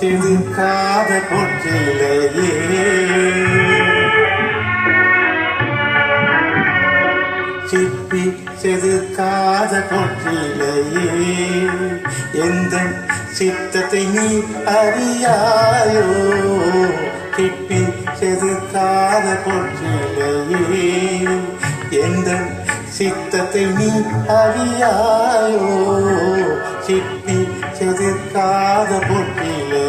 செதுக்காத பொற்றிலேயே. சிப்பி செதுக்காத பொற்றிலேயே. எந்த சித்தத்தை நீ அறியாயோ? சிப்பி செதுக்காத பொற்றிலேயே. எந்த சித்தத்தை நீ அறியாயோ? சிப்பி செதுக்காத பொட்டிலே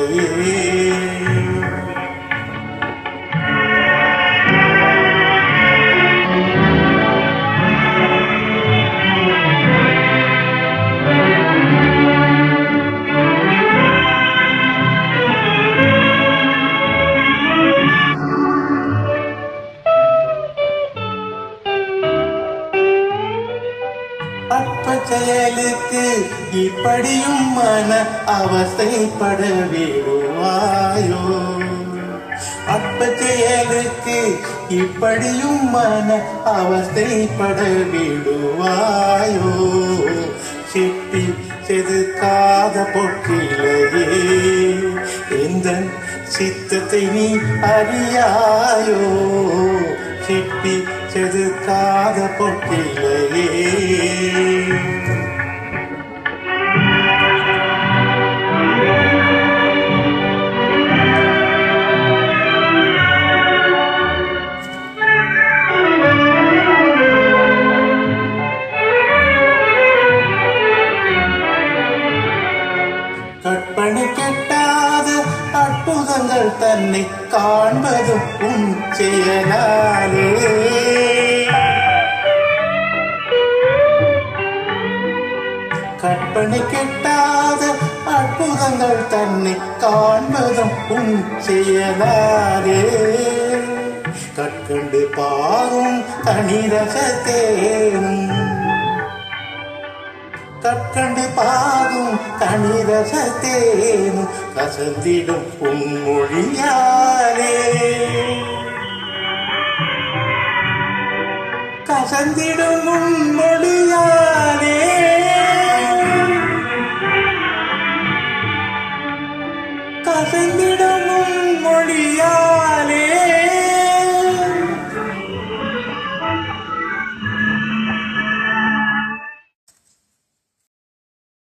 செயலுக்கு இப்படியும் மன அவசைப்பட விடுவாயோ அற்ப செயலுக்கு இப்படியும் மன அவஸ்தைப்பட விடுவாயோ சிப்பி செதுக்காத பொற்றிலேயே எந்த சித்தத்தை நீ அறியாயோ? சிப்பி செதுக்காத பொற்றிலேயே கற்பனை கெட்டாத அற்புதங்கள் தன்னை காண்பதும் உன் செயலா. கற்பனை கிட்டாத அற்புதங்கள் தன்னை காண்பதும் உன் செயலாலே. கற்கண்டு பாரும் தனிரசத்தேனும். கற்கண்டு பாரும் தனிரசத்தேனும் கசந்திடும் உன்மொழியாலே கசந்திடும் உன் மறைந்திடும் மொழியா?